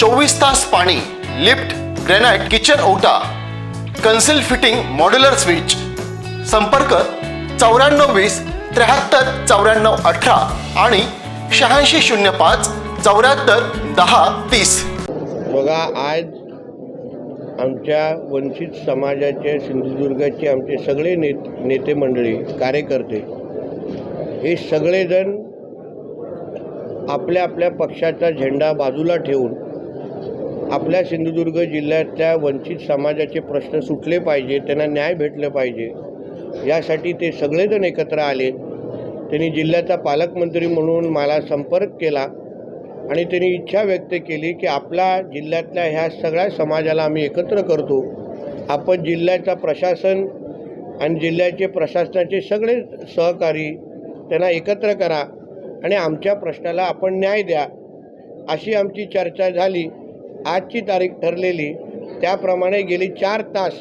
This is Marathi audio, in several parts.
चोवीस तास पाणी लिफ्ट ग्रेनाइट किचन ओटा कन्सिल फिटिंग मॉड्युलर स्विच. संपर्क चौऱ्याण्णव वीस त्र्याहत्तर चौऱ्याण्णव अठरा आणि शहाऐंशी शून्य पाच चौऱ्याहत्तर दहा तीस. बघा आज आमच्या वंचित समाजाचे सिंधुदुर्गाचे आमचे सगळे नेत नेते मंडळी कार्यकर्ते हे सगळेजण आपल्या आपल्या पक्षाचा झेंडा बाजूला ठेवून आपल्या सिंधुदुर्ग जिल्ह्यातल्या वंचित समाजाचे प्रश्न सुटले पाहिजे त्यांना न्याय भेटलं पाहिजे यासाठी ते सगळेजण एकत्र आले त्यांनी जिल्ह्याचा पालकमंत्री म्हणून मला संपर्क केला आणि त्यांनी इच्छा व्यक्त केली की आपल्या जिल्ह्यातल्या ह्या सगळ्या समाजाला आम्ही एकत्र करतो. आपण जिल्ह्याचा प्रशासन आणि जिल्ह्याचे प्रशासनाचे सगळे सहकारी त्यांना एकत्र करा आणि आमच्या प्रश्नाला आपण न्याय द्या अशी आमची चर्चा झाली. आजची तारीख ठरलेली त्याप्रमाणे गेली चार तास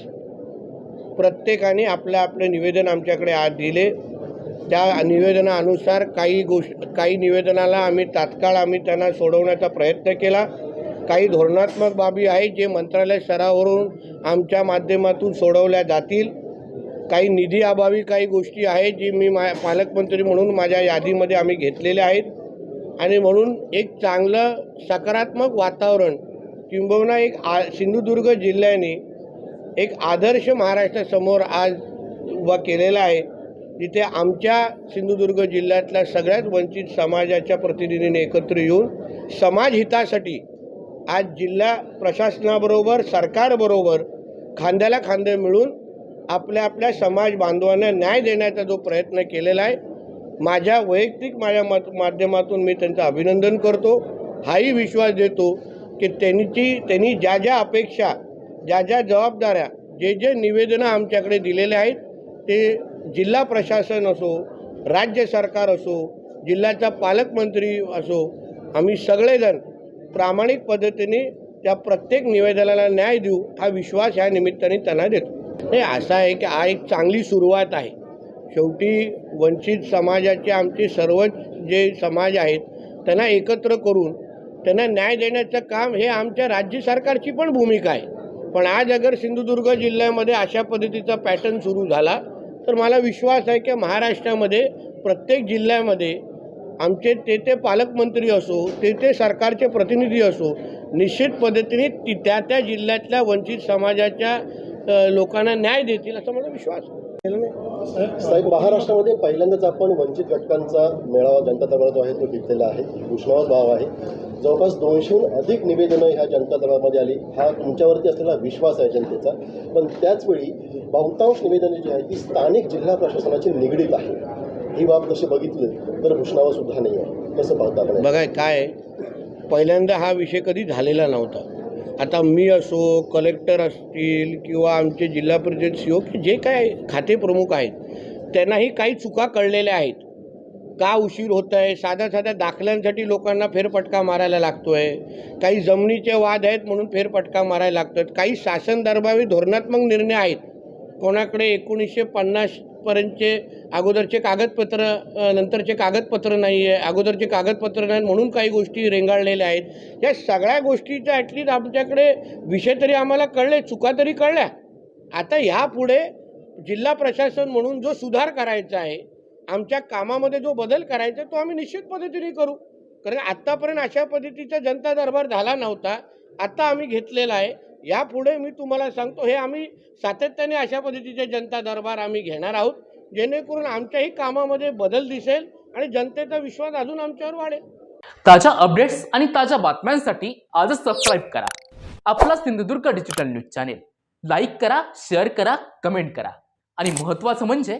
प्रत्येकाने आपलं आपलं निवेदन आमच्याकडे आज दिले. त्या निवेदनानुसार काही गोष्ट काही निवेदनाला आम्ही तात्काळ आम्ही त्यांना सोडवण्याचा प्रयत्न केला. काही धोरणात्मक बाबी आहेत जे मंत्रालय स्तरावरून आमच्या माध्यमातून सोडवल्या जातील. काही निधी अभावी काही गोष्टी आहेत जी मी मा पालकमंत्री म्हणून माझ्या यादीमध्ये आम्ही घेतलेल्या आहेत. आणि म्हणून एक चांगलं सकारात्मक वातावरण किंबहुना एक आ सिंधुदुर्ग जिल्ह्याने एक आदर्श महाराष्ट्रासमोर आज उभा केलेला आहे जिथे आमच्या सिंधुदुर्ग जिल्ह्यातल्या सगळ्यात वंचित समाजाच्या प्रतिनिधीने एकत्र येऊन समाजहितासाठी आज जिल्हा प्रशासनाबरोबर सरकारबरोबर खांद्याला खांदे मिळून आपल्या आपल्या समाज बांधवांना न्याय देण्याचा जो प्रयत्न केलेला आहे माझ्या वैयक्तिक माझ्या मत माध्यमातून मी त्यांचं अभिनंदन करतो. हाही विश्वास देतो. की त्यांची त्यांनी ज्या ज्या अपेक्षा ज्या ज्या जबाबदाऱ्या जे जे निवेदनं आमच्याकडे दिलेले आहेत ते जिल्हा प्रशासन असो राज्य सरकार असो जिल्ह्याचा पालकमंत्री असो आम्ही सगळेजण प्रामाणिक पद्धतीने त्या प्रत्येक निवेदनाला न्याय देऊ हा विश्वास ह्या निमित्ताने त्यांना देतो. नाही असं आहे की हा एक चांगली सुरुवात आहे. शेवटी वंचित समाजाचे आमचे सर्वच जे समाज आहेत त्यांना एकत्र करून त्यांना न्याय देण्याचं काम हे आमच्या राज्य सरकारची पण भूमिका आहे. पण आज अगर सिंधुदुर्ग जिल्ह्यामध्ये अशा पद्धतीचा पॅटर्न सुरू झाला तर मला विश्वास आहे की महाराष्ट्रामध्ये प्रत्येक जिल्ह्यामध्ये आमचे ते ते पालकमंत्री असो ते ते सरकारचे प्रतिनिधी असो निश्चित पद्धतीने ती त्या त्या जिल्ह्यातल्या वंचित समाजाच्या लोकांना न्याय देतील असा मला विश्वास साहेब महाराष्ट्रामध्ये पहिल्यांदाच आपण वंचित घटकांचा मेळावा जनता दरबार जो आहे तो घेतलेला आहे. घोषणावर भाव आहे. जवळपास दोनशेहून अधिक निवेदनं ह्या जनता दलामध्ये आली. हा तुमच्यावरती असलेला विश्वास आहे जनतेचा. पण त्याचवेळी बहुतांश निवेदनं जी आहेत ती स्थानिक जिल्हा प्रशासनाची निगडीत आहे ही बाब तशी बघितली तर भूषणावर सुद्धा नाही आहे तसं पाहता आपण. बघा काय? आहे, पहिल्यांदा हा विषय कधी झालेला नव्हता. आता मी असो कलेक्टर असतील किंवा आमचे जिल्हा परिषद सी ओ जे काय खाते प्रमुख आहेत त्यांनाही काही चुका कळलेल्या आहेत. का उशीर होत आहे साध्या साध्या दाखल्यांसाठी लोकांना फेरफटका मारायला लागतो आहे काही जमिनीचे वाद आहेत म्हणून फेरफटका मारायला लागतो आहेत काही शासन दरबारी धोरणात्मक निर्णय आहेत. कोणाकडे एकोणीसशे पन्नासपर्यंतचे अगोदरचे कागदपत्र नंतरचे कागदपत्र नाही आहे अगोदरचे कागदपत्र नाहीत म्हणून काही गोष्टी रेंगाळलेल्या आहेत. या सगळ्या गोष्टीच्या ॲटलीस्ट आमच्याकडे विषय तरी आम्हाला कळले चुका तरी कळल्या. आता ह्यापुढे जिल्हा प्रशासन म्हणून जो सुधार करायचा आहे आमच्या कामामध्ये जो बदल करायचा आहे, तो आम्ही निश्चित पद्धतीने करू. कारण आत्तापर्यंत अशा पद्धतीचा जनता दरबार झाला नव्हता. आत्ता आम्ही घेतलेला आहे. यापुढे मी तुम्हाला सांगतो हे आम्ही सातत्याने अशा पद्धतीचे जनता दरबार आम्ही घेणार आहोत. जेणेकरून आमच्याही कामामध्ये बदल दिसेल आणि जनतेचा विश्वास अजून आमच्यावर वाढेल. ताज्या अपडेट्स आणि ताज्या बातम्यांसाठी आजच सबस्क्राईब करा. आपला Sindhudurg digital news channel like करा शेअर करा कमेंट करा. आणि महत्त्वाचं म्हणजे